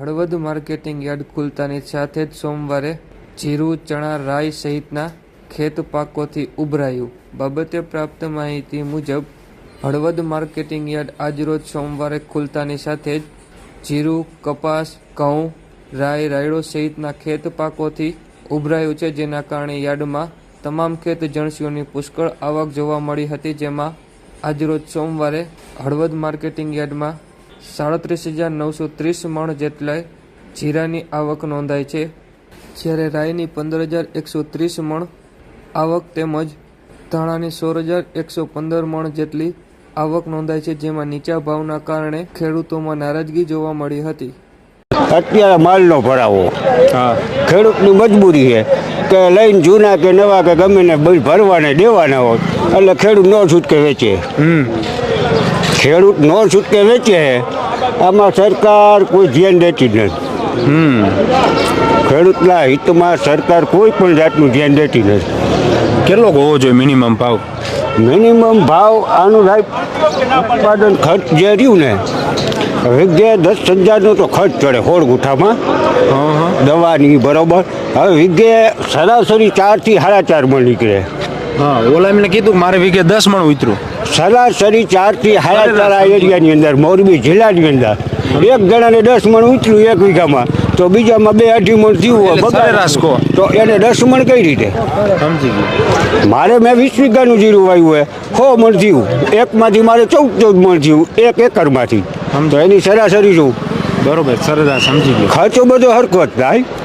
Halvad marketing yard ખુલતાની સાથે જ સોમવારે જીરું, ચણા, રાઈ સહિતના ખેત પાકોથી ઉભરાયું. બાબતે પ્રાપ્ત માહિતી મુજબ, હળવદ માર્કેટિંગ યાર્ડ આજરોજ સોમવારે ખુલતાની સાથે જ જીરું, કપાસ, ઘઉં, રાઈ, રાયડો સહિતના ખેત પાકોથી ઉભરાયું છે. જેના કારણે યાર્ડમાં તમામ ખેત જણસીઓની પુષ્કળ આવક જોવા મળી હતી. જેમાં આજરોજ સોમવારે હળવદ માર્કેટિંગ યાર્ડમાં સાડત્રીસ હજાર નવસો ત્રીસ મણ જેટલા જીરાની આવક નોંધાઈ છે. જ્યારે રાયની પંદર હજાર એકસો ત્રીસ મણ આવક તેમજ ધાણાની સોળ હજાર એકસો પંદર મણ જેટલી આવક નોંધાઈ છે જેમાં નીચા ભાવના કારણે ખેડૂતોમાં નારાજગી જોવા મળી હતી. અત્યારે માલનો ભરાવો. હા. ખેડૂતની મજબૂરી છે કે લઈને જૂના કે નવા કે ગમે ને ભરવાને દેવાના હોય. એટલે ખેડૂત ન છૂટકે વેચે. ખેડૂત નો છૂટકે વેચે આમાં સરકાર કોઈ ધ્યાન દેતી નથી. હમ. ખેડૂતના હિતમાં સરકાર કોઈ પણ જાતનું ધ્યાન દેતી નથી. કેટલો હોવો જોઈએ મિનિમમ ભાવ? મિનિમમ ભાવ આનું સાહેબ ઉત્પાદન ખર્ચ જે રહ્યું ને વિઘે દસ હજારનો તો ખર્ચ ચડે હોળ ગુઠામાં. દવાની બરોબર. હવે વિઘે સરાસરી ચારથી સાડા ચાર મણ નીકળે. હા ઓલા એમને કીધું મારે વીઘે દસ મણ ઉતરું. સરાસરી ચારથી સાડા ચાર આ એરિયાની અંદર મોરબી જિલ્લાની અંદર. એક જણાને દસ મણ ઉતર્યું એક વીઘામાં. તો બીજામાં બે અઢી મણ થયું હોય તો એને દસ મણ કઈ રીતે? સમજી ગયું. મારે મેં વીસ વીઘાનું જીરું વાવ્યું હોય સો મણ થયું. એકમાંથી મારે ચૌદ ચૌદ મણ થયું એક એકરમાંથી. તો એની સરાસરી શું? બરોબર સરેરાશ સમજી ગયો. ખર્ચો બધો હરખો જ થાય.